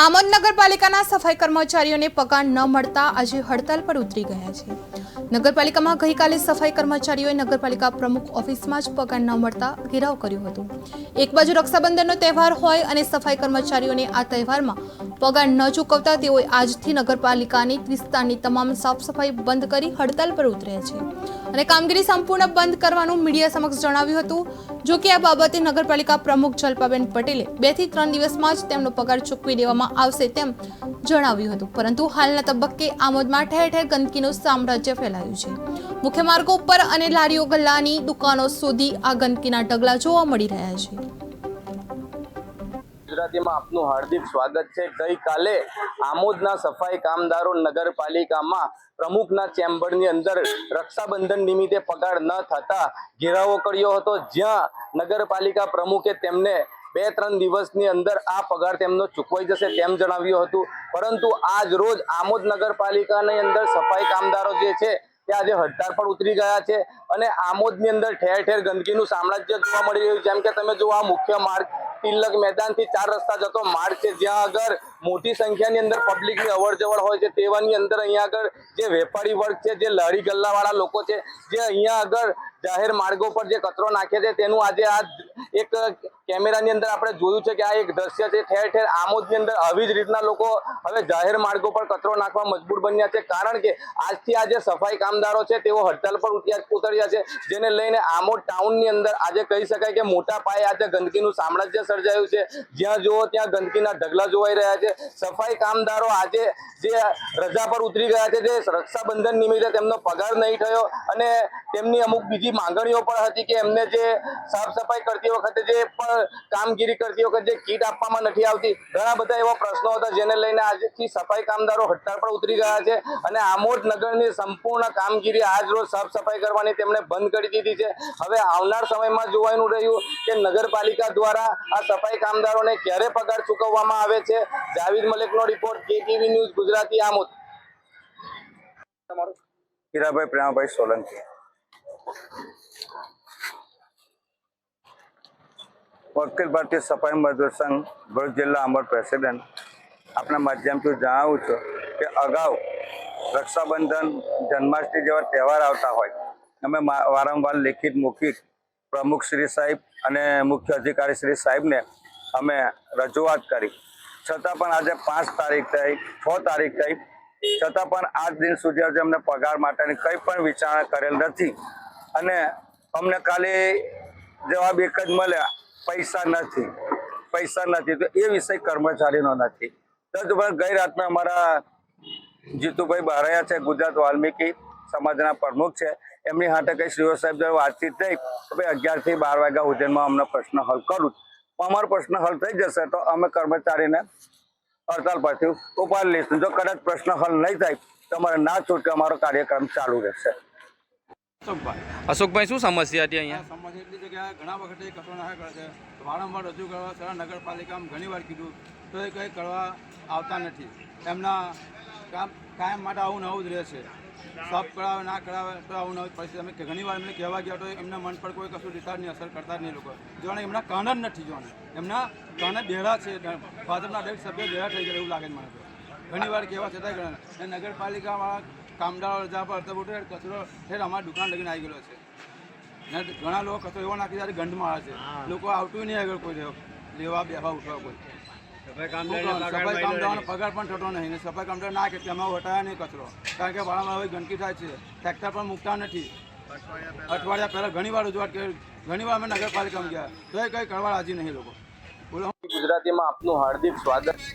આમોદ નગરપાલિકાના સફાઈ કર્મચારીઓને પગાર ન મળતા આજે હડતાલ પર ઉતરી ગયા છે. નગરપાલિકામાં ગઈકાલે સફાઈ કર્મચારીઓએ નગરપાલિકા પ્રમુખ ઓફિસમાં જ પગાર ન મળતા ઘેરાવ કર્યો હતો. એક બાજુ રક્ષાબંધનનો તહેવાર હોય અને સફાઈ કર્મચારીઓને આ તહેવારમાં પગાર ન ચૂકવતા તેઓએ આજથી નગરપાલિકાની વિસ્તારની તમામ સાફ સફાઈ બંધ કરી હડતાલ પર ઉતર્યા છે. અને કામગીરી સંપૂર્ણ બંધ કરવાનું મીડિયા સમક્ષ જણાવ્યું હતું. જો કે આ બાબતે નગરપાલિકા પ્રમુખ જલ્પાબેન પટેલે બેથી ત્રણ દિવસમાં જ તેમનો પગાર ચૂકવી દેવામાં આવશે તેમ જણાવ્યું હતું. પરંતુ હાલના તબક્કે આમોદમાં ઠેર ઠેર ગંદકીનું સામ્રાજ્ય ફેલાયું છે. મુખ્ય માર્ગો ઉપર અને લારીઓ ગલ્લાની દુકાનો સુધી આ ગંદકીના ઢગલા જોવા મળી રહ્યા છે. ગુજરાતીમાં આપનું હાર્દિક સ્વાગત છે. ગઈકાલે આમોદના સફાઈ કામદારો નગરપાલિકામાં પ્રમુખના ચેમ્બરની અંદર રક્ષાબંધન નિમિત્તે પગાર ન થતા ઘેરાવો કર્યો હતો. જ્યાં નગરપાલિકા પ્રમુખે તેમને બે ત્રણ દિવસની અંદર આ પગાર તેમનો ચૂકવાઈ જશે તેમ જણાવ્યું હતું. પરંતુ આજ રોજ આમોદ નગરપાલિકાની અંદર સફાઈ કામદારો જે છે, તે આજે હડતાળ પર ઉતરી ગયા છે અને આમોદની અંદર ઠેર ઠેર ગંદકીનું સામ્રાજ્ય જોવા મળી રહ્યું છે. જેમ કે તમે જો આ મુખ્ય માર્ગ તિલક મેદાનથી ચાર રસ્તા જતો માર્ગ છે. જ્યાં આગળ મોટી સંખ્યાની અંદર પબ્લિકની અવર જવર હોય છે. તેવાની અંદર અહીંયા આગળ જે વેપારી વર્ગ છે, જે લહેરી ગલ્લાવાળા લોકો છે, જે અહીંયા આગળ જાહેર માર્ગો પર જે કચરો નાખે છે, તેનું આજે આ એક કેમેરાની અંદર આપણે જોયું છે કે આ એક દ્રશ્ય છે. ઠેર ઠેર આમોદની અંદર આવી જ રીતના લોકો હવે જાહેર માર્ગો પર કચરો નાખવા મજબૂર બન્યા છે. કારણ કે આજથી આજે સફાઈ કામદારો છે, તેઓ હડતાલ પર ઉતર્યા છે. જેને લઈને આમોદ ટાઉનની અંદર આજે કહી શકાય કે મોટા પાયે આજે ગંદકીનું સામ્રાજ્ય સર્જાયું છે. જ્યાં જુઓ ત્યાં ગંદકીના ઢગલા જોવાઈ રહ્યા છે. સફાઈ કામદારો આજે જે રજા પર ઉતરી ગયા છે, જે રક્ષાબંધન નિમિત્તે તેમનો પગાર નહીં થયો અને તેમની અમુક બીજી માંગણીઓ પણ હતી કે એમને જે સાફ સફાઈ કરતી વખતે જે પણ કામગીરી કરતી વખતે જે કીટ આપવામાં નથી આવતી, ઘણા બધા એવા પ્રશ્નો હતા જેને લઈને આજથી સફાઈ કામદારો હડતાળ પર ઉતરી ગયા છે અને આમોદ નગરની સંપૂર્ણ કામગીરી આજ રોજ સાફ સફાઈ કરવાની તેમણે બંધ કરી દીધી છે. હવે આવનાર સમયમાં જોવાનું રહ્યું કે નગરપાલિકા દ્વારા આ સફાઈ કામદારોને ક્યારે પગાર ચૂકવવામાં આવે છે? Javid મલેકનો report KTV news Gujarati Amod. Hirabhai Premabhai Solanki. વકીલ ભારતીય સફાઈ મજદૂર સંઘ, ભરૂચ જિલ્લા અમર પ્રેસિડેન્ટ આપના માધ્યમથી જણાવું છું કે અગાઉ રક્ષાબંધન, જન્માષ્ટમી જેવા તહેવાર આવતા હોય, અમે વારંવાર લેખિત મૂકી પ્રમુખ શ્રી સાહેબ અને મુખ્ય અધિકારી શ્રી સાહેબને અમે રજૂઆત કરી. છતાં પણ આજે પાંચ તારીખ થઈ, છ તારીખ થઈ. છતાં પણ આજ દિન સુધી આજે અમને પગાર માટેની કંઈ પણ વિચારણા કરેલ નથી. અને અમને ખાલી જવાબ એક જ મળ્યા, પૈસા નથી. પૈસા નથી. તો એ વિષય કર્મચારીનો નથી. તદુપરાંત ગઈ રાતના અમારા જીતુભાઈ બારૈયા છે, ગુજરાત વાલ્મીકી સમાજના પ્રમુખ છે. એમની હાથે કંઈ શ્રીઓ સાહેબ જોડે વાતચીત થઈ. તો ભાઈ અગિયારથી બાર વાગ્યા સુધીમાં અમને પ્રશ્ન હલ કરું. અમારો પ્રશ્ન હલ થઈ જશે તો અમે કર્મચારીને હડતાલ પરથી ઉપાડી લઈશું. જો કદાચ પ્રશ્ન હલ નહીં થાય તો અમારે ના છૂટકે અમારો કાર્યક્રમ ચાલુ રહેશે. અશોકભાઈ શું સમસ્યા હતી અહીંયા? સમસ્યા એટલી છે કે ઘણા વખતે કચરો નાખા કરે છે. વારંવાર રજૂ કરવા સર નગરપાલિકામાં ઘણી વાર કીધું તો એ કંઈ કરવા આવતા નથી. એમના કામ કાયમ માટે આવું ને જ જ રહેશે. સાફ કરાવે ના કરાવે તો આવું નવું પછી અમે ઘણી વાર એમને કહેવા ગયા તો એમના મન પર કોઈ કશું ડિસાર્જની અસર કરતા નહીં લોકો. જોણે એમના કાન જ નથી જોણે એમના કાને બેડા છે ભાજપના દરેક સભ્ય બેડા થઈ ગયા એવું લાગે મને તો. ઘણી વાર કહેવા છતાંય ઘણા અને નગરપાલિકાવાળા કામદારો રજા પર બધું કચરો ઠેર અમારી દુકાન લગીને આવી ગયેલો છે. ને ઘણા લોકો કચરો એવો નાખી ત્યારે ગંધમાં આવે છે. લોકો આવતું નહીં આગળ કોઈ લેવા- લેવા બેવા ઉઠવા કોઈ. સફાઈ કામદારોનો પગાર પણ થતો નહીં. ને સફાઈ કામદાર ના કે તેમાં હટાયા નહીં કચરો. કારણ કે વાળામાં હવે ગંદકી થાય છે. ટ્રેક્ટર પણ મૂકતા નથી. અઠવાડિયા પહેલાં ઘણી વાર રજૂઆત કરી. ઘણી વાર અમે નગરપાલિકામાં ગયા. તો એ કંઈ કરવા રાજી નહીં લોકો. બોલો. ગુજરાતીમાં આપનું હાર્દિક સ્વાગત.